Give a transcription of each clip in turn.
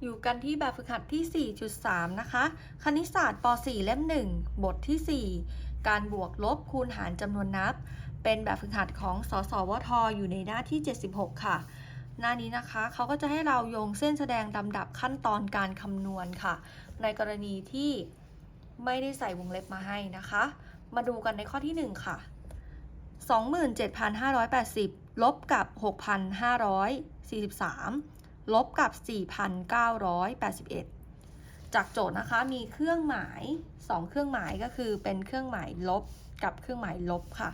อยู่กันที่แบบฝึกหัดที่ 4.3 นะคะ คณิตศาสตร์ป .4 เล่ม 1 บทที่ 4 การบวกลบคูณหารจำนวนนับ เป็นแบบฝึกหัดของสสวทอยู่ในหน้าที่ 76 ค่ะ หน้านี้นะคะเขาก็จะให้เราโยงเส้นแสดงลำดับขั้นตอนการคำนวณค่ะ ในกรณีที่ไม่ได้ใส่วงเล็บมาให้นะคะ มาดูกันในข้อที่ 1 ค่ะ 27,580 ลบกับ 6,543 ลบกับ 4,981 จากโจทย์นะคะมีเครื่องหมาย 2 เครื่องหมายก็คือเป็นเครื่องหมายลบกับเครื่องหมายลบค่ะ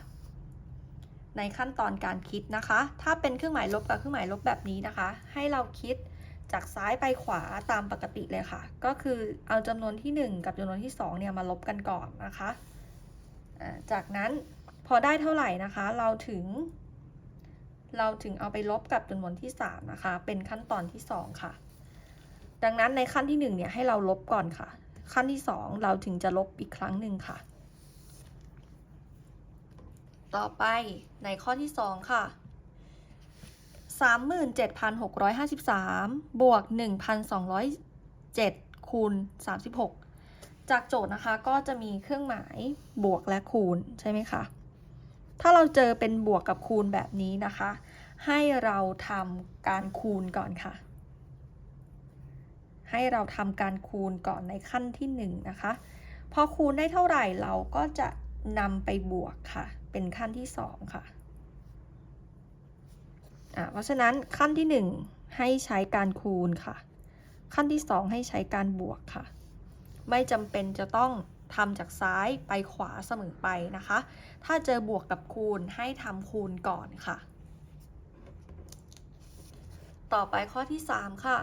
ในขั้นตอนการคิดนะคะ ถ้าเป็นเครื่องหมายลบกับเครื่องหมายลบแบบนี้นะคะ ให้เราคิดจากซ้ายไปขวาตามปกติเลยค่ะ ก็คือเอาจำนวนที่ 1 กับจำนวนที่2เนี่ยมาลบกันก่อนนะคะ จากนั้นพอได้เท่าไหร่นะคะ เราถึง เราถึงเอาไปลบกับจำนวนที่ 3 นะคะ เป็นขั้นตอนที่ 2 ค่ะ ดังนั้นในขั้นที่1เนี่ยให้เราลบก่อนค่ะ ขั้นที่ 2 เราถึงจะลบอีกครั้งหนึ่งค่ะ ต่อไปในข้อที่ 2 ค่ะ37,653 บวก 1,207 คูณ 36 จากโจทย์นะคะก็จะมีเครื่องหมายบวกและคูณใช่ไหมคะ ถ้าเราเจอเป็นบวกกับคูณแบบนี้นะคะ ให้เราทำการคูณก่อนค่ะ ให้เราทำการคูณก่อนในขั้นที่1นงนะคะพอคูณได้เท่าไหร่เราก็จะนำไปบวกค่ะ เป็นขั้นที่ 2 ค่ะอ่าเพราะฉะนั้นขั้นที่ 1 ให้ใช้การคูณค่ะ ขั้นที่ 2 ให้ใช้การบวกค่ะ ไม่จำเป็นจะต้อง ทำจากซ้ายไปขวาเสมอไปนะคะ ถ้าเจอบวกกับคูณให้ทำคูณก่อนค่ะ ต่อไปข้อที่ 3 ค่ะ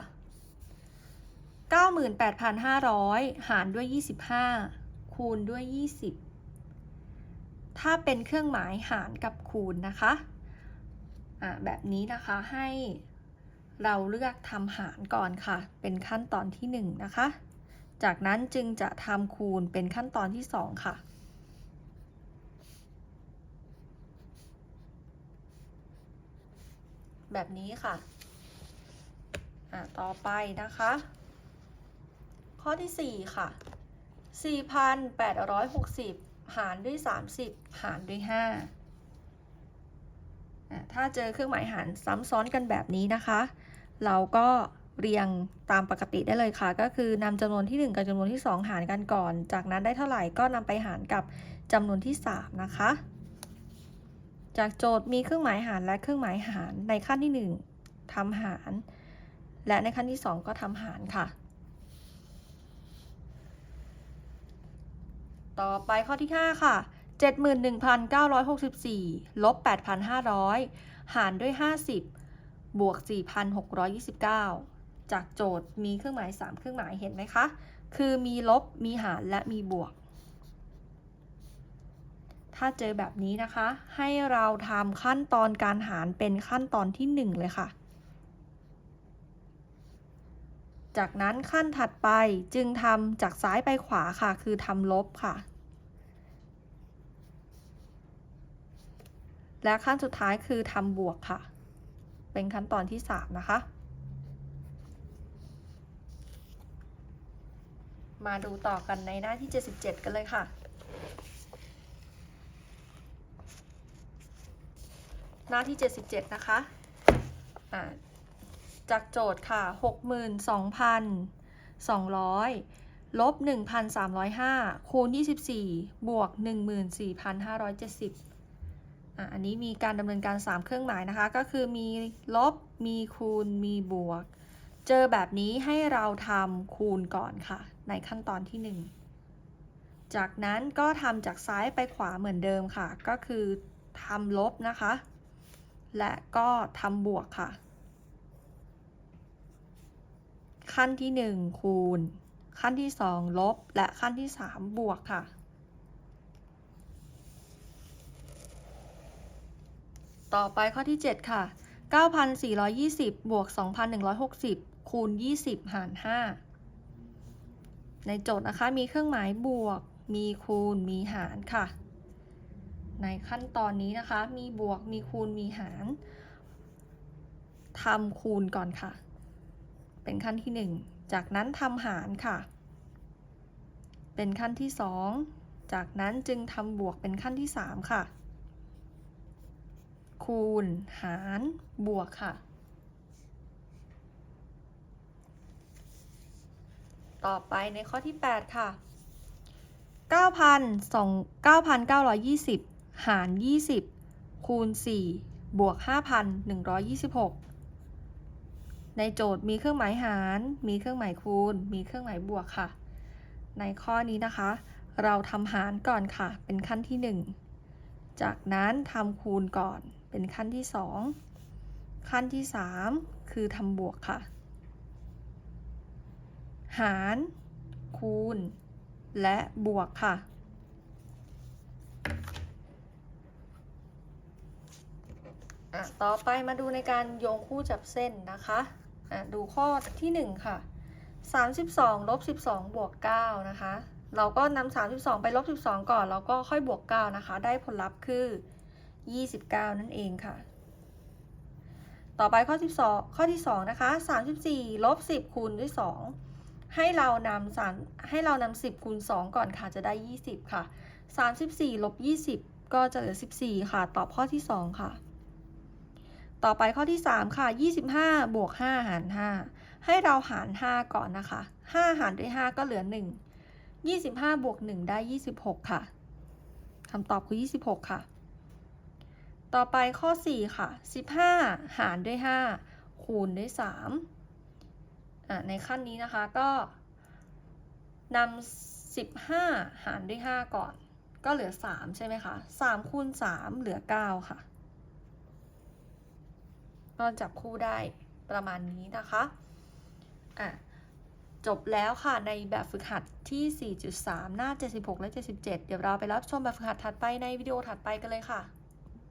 98,500 หารด้วย 25 คูณด้วย 20 ถ้าเป็นเครื่องหมายหารกับคูณนะคะะแบบนี้นะคะให้เราเลือกทำหารก่อนค่ะ เป็นขั้นตอนที่ 1 นะคะ จากนั้นจึงจะทำคูณเป็นขั้นตอนที่ 2 ค่ะแบบนี้ค่ะ อะ ต่อไปนะคะ ข้อที่ 4 ค่ะ 4,860 หารด้วย 30 หารด้วย5อะถ้าเจอเครื่องหมายหารซ้ำซ้อนกันแบบนี้นะคะ เราก็ เรียงตามปกติได้เลยค่ะ ก็คือนำจำนวนที่ 1 กับจำนวนที่ 2 หารกันก่อน จากนั้นได้เท่าไหร่ก็นำไปหารกับจำนวนที่ 3 นะคะ จากโจทย์มีเครื่องหมายหารและเครื่องหมายหารในขั้นที่ 1ทำหาร และในขั้นที่ 2 ก็ทำหารค่ะ ต่อไปข้อที่ 5 ค่ะ 71,964ลบ8,500 หารด้วย 50บวก 4,629 จากโจทย์มีเครื่องหมาย 3 เครื่องหมายเห็นไหมคะ คือมีลบมีหารและมีบวก ถ้าเจอแบบนี้นะคะ ให้เราทำขั้นตอนการหารเป็นขั้นตอนที่ 1 เลยค่ะ จากนั้นขั้นถัดไปจึงทำจากซ้ายไปขวาค่ะ คือทำลบค่ะและขั้นสุดท้ายคือทำบวกค่ะ เป็นขั้นตอนที่ 3 นะคะ มาดูต่อกันในหน้าที่ 77 กันเลยค่ะ หน้าที่ 77 นะคะจากโจทย์ค่ะ 62,200 ลบ 1,305 คูณ 24 บวก 14,570อะอันนี้มีการดำเนินการ 3 เครื่องหมายนะคะ ก็คือมีลบ มีคูณ มีบวก เจอแบบนี้ให้เราทำคูณก่อนค่ะ ในขั้นตอนที่ 1 จากนั้นก็ทำจากซ้ายไปขวาเหมือนเดิมค่ะ ก็คือทำลบนะคะ และก็ทำบวกค่ะ ขั้นที่ 1 คูณ ขั้นที่ 2 ลบ และขั้นที่ 3 บวกค่ะ ต่อไปข้อที่ 7 ค่ะ 9,420 บวก 2,160 คูณ 20 หาร 5 ในโจทย์นะคะมีเครื่องหมายบวก มีคูณ มีหารค่ะ ในขั้นตอนนี้นะคะ มีบวก มีคูณ มีหารทำคูณก่อนค่ะ เป็นขั้นที่ 1 จากนั้นทำหารค่ะ เป็นขั้นที่ 2 จากนั้นจึงทำบวกเป็นขั้นที่ 3 ค่ะ คูณหารบวกค่ะ ต่อไปในข้อที่ 8 ค่ะ9,920 หาร 20 คูณ 4 บวก 5,126 ในโจทย์มีเครื่องหมายหาร มีเครื่องหมายคูณ มีเครื่องหมายบวกค่ะ ในข้อนี้นะคะ เราทำหารก่อนค่ะ เป็นขั้นที่ 1 จากนั้นทำคูณก่อน เป็นขั้นที่ 2 ขั้นที่ 3 คือทำบวกค่ะ หาร คูณ และบวกค่ะอะต่อไปมาดูในการโยงคู่จับเส้นนะคะอะดูข้อที่ 1 ค่ะ 32ลบ12 บวก 9 นะคะ เราก็นำ32 ไปลบ 12 ก่อน แล้วก็ค่อยบวก 9 นะคะ ได้ผลลัพธ์คือ 29 นั่นเองค่ะ ต่อไปข้อที่2ข้อที่ 2 นะคะ 34ลบ10 คูณด้วย 2 ให้เรานำสามให้เรานำ10คูณ2 ก่อนค่ะจะได้ 20 ค่ะ 34ลบ20 ก็จะเหลือ 14 ค่ะ ตอบข้อที่ 2 ค่ะ ต่อไปข้อที่ 3 ค่ะ 25 บวก 5 หาร 5 ให้เราหาร 5 ก่อนนะคะ 5 หารด้วย 5 ก็เหลือ 1 25 บวก 1 ได้ 26 ค่ะคำตอบคือ 26 ค่ะ ต่อไปข้อ 4 ค่ะ 15 หารด้วย 5 คูณด้วย 3 ในขั้นนี้นะคะก็นำ15 หารด้วย 5 ก่อน ก็เหลือ 3 ใช่ไหมคะ3คูณ3เหลือ 9 ค่ะ ก็จับคู่ได้ประมาณนี้นะคะอะจบแล้วค่ะในแบบฝึกหัดที่ 4.3 หน้า 76 และ 77 เดี๋ยวเราไปรับชมแบบฝึกหัดถัดไปในวิดีโอถัดไปกันเลยค่ะ